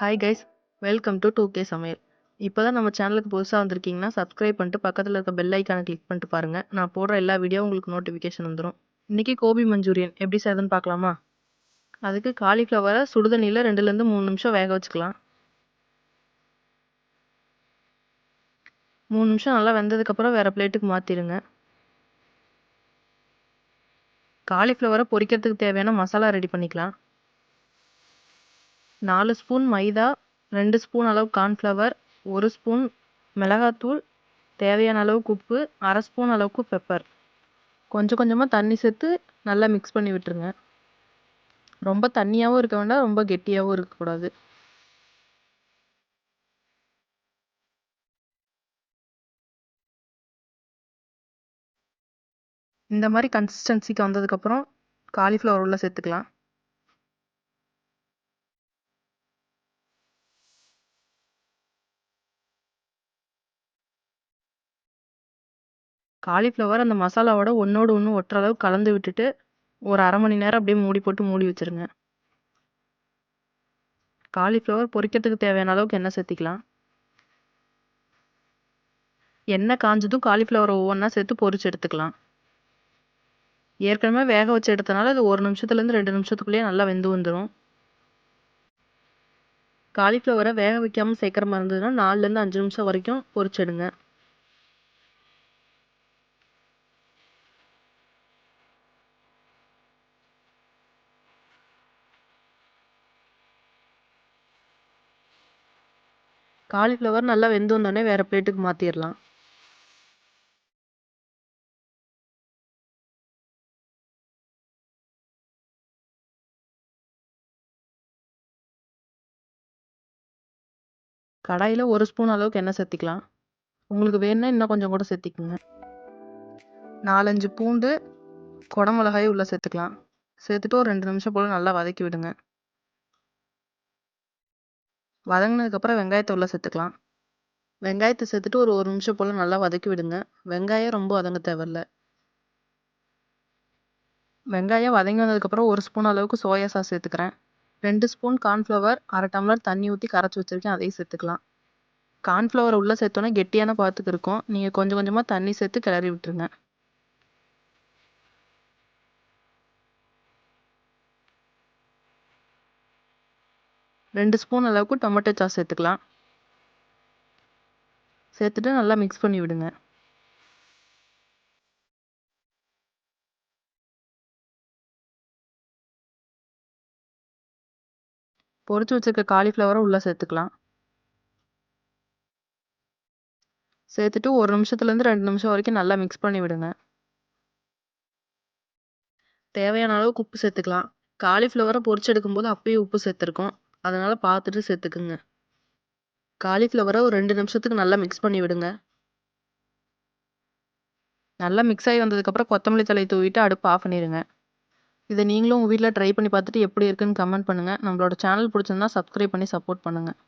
Hi guys welcome to two K சமையல் இப்போ தான் நம்ம சேனலுக்கு புதுசாக வந்திருக்கீங்கன்னா சப்ஸ்கிரைப் பண்ணிட்டு பக்கத்தில் இருக்க பெல் ஐக்கானை கிளிக் பண்ணிட்டு பாருங்கள் நான் போடுற எல்லா வீடியோ உங்களுக்கு நோட்டிஃபிகேஷன் வந்துடும் இன்றைக்கி கோபி மஞ்சூரியன் எப்படி செய்யறதுன்னு பார்க்கலாமா? அதுக்கு காலிஃப்ளவரை சுடுதண்ணியில் ரெண்டுலேருந்து மூணு நிமிஷம் வேக வச்சுக்கலாம். மூணு நிமிஷம் நல்லா வெந்ததுக்கப்புறம் வேறு பிளேட்டுக்கு மாற்றிடுங்க காலிஃப்ளவரை பொரிக்கிறதுக்கு தேவையான மசாலா ரெடி பண்ணிக்கலாம். நாலு ஸ்பூன் மைதா ரெண்டு ஸ்பூன் அளவு கார்ன்ஃப்ளவர் ஒரு ஸ்பூன் மிளகாத்தூள் தேவையான அளவுக்கு உப்பு அரை ஸ்பூன் அளவுக்கு பெப்பர் கொஞ்சம் கொஞ்சமாக தண்ணி சேர்த்து நல்லா மிக்ஸ் பண்ணி விட்டுருங்க. ரொம்ப தண்ணியாகவும் இருக்க வேண்டாம் ரொம்ப கெட்டியாகவும் இருக்கக்கூடாது இந்த மாதிரி கன்சிஸ்டன்சிக்கு வந்ததுக்கப்புறம் காலிஃப்ளவர் உள்ளே சேர்த்துக்கலாம். காலிஃப்ளவர் அந்த மசாலாவோட ஒன்றோடு ஒன்று ஒட்டுற அளவுக்கு கலந்து விட்டுட்டு ஒரு அரை மணி நேரம் அப்படியே மூடி போட்டு மூடி வச்சுருங்க. காலிஃப்ளவர் பொரிக்கிறதுக்கு தேவையான அளவுக்கு எண்ணெய் சேர்த்திக்கலாம். எண்ணெய் காஞ்சதும் காலிஃப்ளவரை ஒவ்வொன்றா சேர்த்து பொரிச்சு எடுத்துக்கலாம். ஏற்கனவே வேக வச்சு எடுத்தனால அது ஒரு நிமிஷத்துலேருந்து ரெண்டு நிமிஷத்துக்குள்ளேயே நல்லா வெந்து வந்துடும் காலிஃப்ளவரை வேக வைக்காமல் சேர்க்குற மாதிரி இருந்ததுன்னா நாலுலேருந்து அஞ்சு நிமிஷம் வரைக்கும் பொரிச்செடுங்க காலிஃப்ளவர் நல்லா வெந்து வந்தோடனே வேறு பிளேட்டுக்கு மாற்றிடலாம் கடாயில் ஒரு ஸ்பூன் அளவுக்கு எண்ணெய் சேர்த்திக்கலாம். உங்களுக்கு வேணும்னா இன்னும் கொஞ்சம் கூட சேர்த்திக்குங்க. நாலஞ்சு பூண்டு குடமிளகாய் உள்ளே சேர்த்துக்கலாம். சேர்த்துட்டு ஒரு ரெண்டு நிமிஷம் போல் நல்லா வதக்கி விடுங்க. வதங்கினதுக்கப்புறம் வெங்காயத்தை உள்ளே சேர்த்துக்கலாம். வெங்காயத்தை சேர்த்துட்டு ஒரு ஒரு நிமிஷம் போல் நல்லா வதக்கி விடுங்க. வெங்காயம் ரொம்ப வதங்க தேவையில்ல. வெங்காயம் வதங்கி வந்ததுக்கப்புறம் ஒரு ஸ்பூன் அளவுக்கு சோயா சாஸ் சேர்த்துக்கிறேன். ரெண்டு ஸ்பூன் கார்ன்ஃப்ளவர் அரை டம்ளர் தண்ணி ஊற்றி கரைச்சி வச்சுருக்கேன் அதையும் சேர்த்துக்கலாம். கார்ன்ஃப்ளவர் உள்ளே சேர்த்தோன்னே கெட்டியான பாத்துக்கு இருக்கும். நீங்கள் கொஞ்சம் கொஞ்சமாக தண்ணி சேர்த்து கிளறி விட்டுருங்க. ரெண்டு ஸ்பூன் அளவுக்கு டொமேட்டோ சாஸ் சேர்த்துக்கலாம். சேர்த்துட்டு நல்லா மிக்ஸ் பண்ணி விடுங்க. பொறிச்சு வச்சிருக்க காலிஃப்ளவரை உள்ளே சேர்த்துக்கலாம். சேர்த்துட்டு ஒரு நிமிஷத்துலேருந்து ரெண்டு நிமிஷம் வரைக்கும் நல்லா மிக்ஸ் பண்ணி விடுங்க. தேவையான அளவுக்கு உப்பு சேர்த்துக்கலாம். காலிஃப்ளவரை பொறிச்சு எடுக்கும்போது அப்பயே உப்பு சேர்த்துருக்கோம். அதனால் பார்த்துட்டு சேர்த்துக்குங்க காலிஃப்ளவரை ஒரு ரெண்டு நிமிஷத்துக்கு நல்லா மிக்ஸ் பண்ணி விடுங்க. நல்லா மிக்ஸ் ஆகி வந்ததுக்கப்புறம் கொத்தமல்லி தலை தூவிட்டு அடுப்பு ஆஃப் பண்ணிடுங்க இதை நீங்களும் உங்கள் வீட்டில் ட்ரை பண்ணி பார்த்துட்டு எப்படி இருக்குன்னு கமெண்ட் பண்ணுங்கள் நம்மளோட சேனல் பிடிச்சிருந்தா சப்ஸ்கிரைப் பண்ணி சப்போர்ட் பண்ணுங்கள்